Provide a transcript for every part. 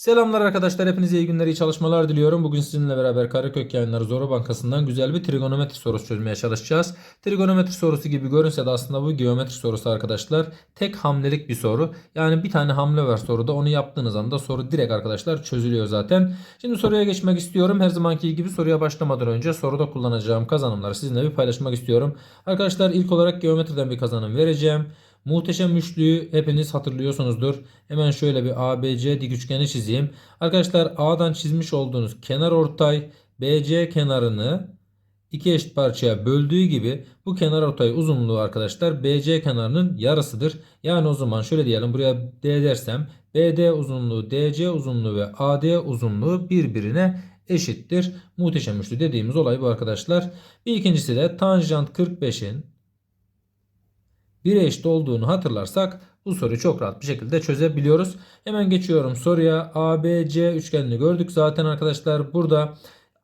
Selamlar arkadaşlar. Hepinize iyi günler, iyi çalışmalar diliyorum. Bugün sizinle beraber Karekök Yayınları Zoru Bankası'ndan güzel bir trigonometri sorusu çözmeye çalışacağız. Trigonometri sorusu gibi görünse de aslında bu geometri sorusu arkadaşlar. Tek hamlelik bir soru. Yani bir tane hamle var soruda. Onu yaptığınız anda soru direkt arkadaşlar çözülüyor zaten. Şimdi soruya geçmek istiyorum. Her zamanki gibi soruya başlamadan önce soruda kullanacağım kazanımları sizinle bir paylaşmak istiyorum. Arkadaşlar ilk olarak geometriden bir kazanım vereceğim. Muhteşem üçlüyü hepiniz hatırlıyorsunuzdur. Hemen şöyle bir ABC dik üçgeni çizeyim. Arkadaşlar A'dan çizmiş olduğunuz kenar ortay BC kenarını iki eşit parçaya böldüğü gibi bu kenar ortay uzunluğu arkadaşlar BC kenarının yarısıdır. Yani o zaman şöyle diyelim buraya D dersem BD uzunluğu DC uzunluğu ve AD uzunluğu birbirine eşittir. Muhteşem üçlü dediğimiz olay bu arkadaşlar. Bir ikincisi de tanjant 45'in 1'e eşit olduğunu hatırlarsak bu soruyu çok rahat bir şekilde çözebiliyoruz. Hemen geçiyorum soruya. ABC üçgenini gördük zaten arkadaşlar. Burada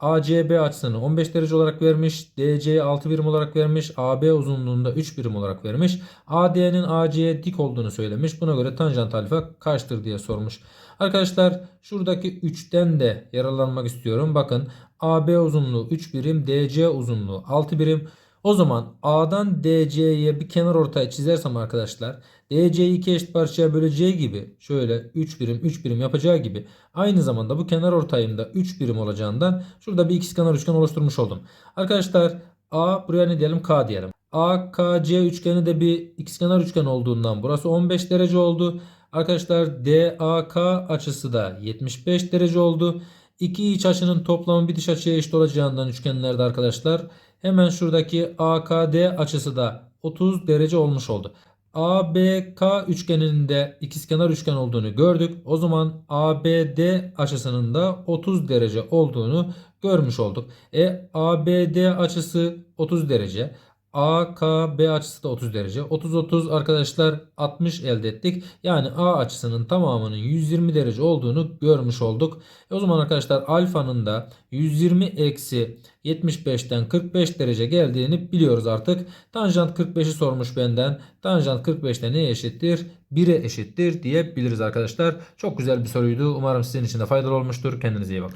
ACB açısını 15 derece olarak vermiş. DC'yi 6 birim olarak vermiş. AB uzunluğunda 3 birim olarak vermiş. AD'nin AC'ye dik olduğunu söylemiş. Buna göre tanjant alfa kaçtır diye sormuş. Arkadaşlar şuradaki 3'ten de yararlanmak istiyorum. Bakın AB uzunluğu 3 birim. DC uzunluğu 6 birim. O zaman A'dan DC'ye bir kenar ortay çizersem arkadaşlar DC'yi iki eşit parçaya böleceği gibi şöyle 3 birim 3 birim yapacağı gibi aynı zamanda bu kenar ortayımda 3 birim olacağından şurada bir ikizkenar üçgen oluşturmuş oldum. Arkadaşlar A buraya ne diyelim K diyelim. AKC üçgeni de bir ikizkenar üçgen olduğundan burası 15 derece oldu. Arkadaşlar DAK açısı da 75 derece oldu. İki iç açının toplamı bir dış açıya eşit olacağından üçgenlerde arkadaşlar hemen şuradaki AKD açısı da 30 derece olmuş oldu. ABK üçgeninin de ikizkenar üçgen olduğunu gördük. O zaman ABD açısının da 30 derece olduğunu görmüş olduk. E ABD açısı 30 derece. AKB açısı da 30 derece. 30 30 arkadaşlar 60 elde ettik. Yani A açısının tamamının 120 derece olduğunu görmüş olduk. E o zaman arkadaşlar alfanın da 120 eksi 75'ten 45 derece geldiğini biliyoruz artık. Tanjant 45'i sormuş benden. Tanjant 45'te neye eşittir? 1'e eşittir diyebiliriz arkadaşlar. Çok güzel bir soruydu. Umarım sizin için de faydalı olmuştur. Kendinize iyi bakın.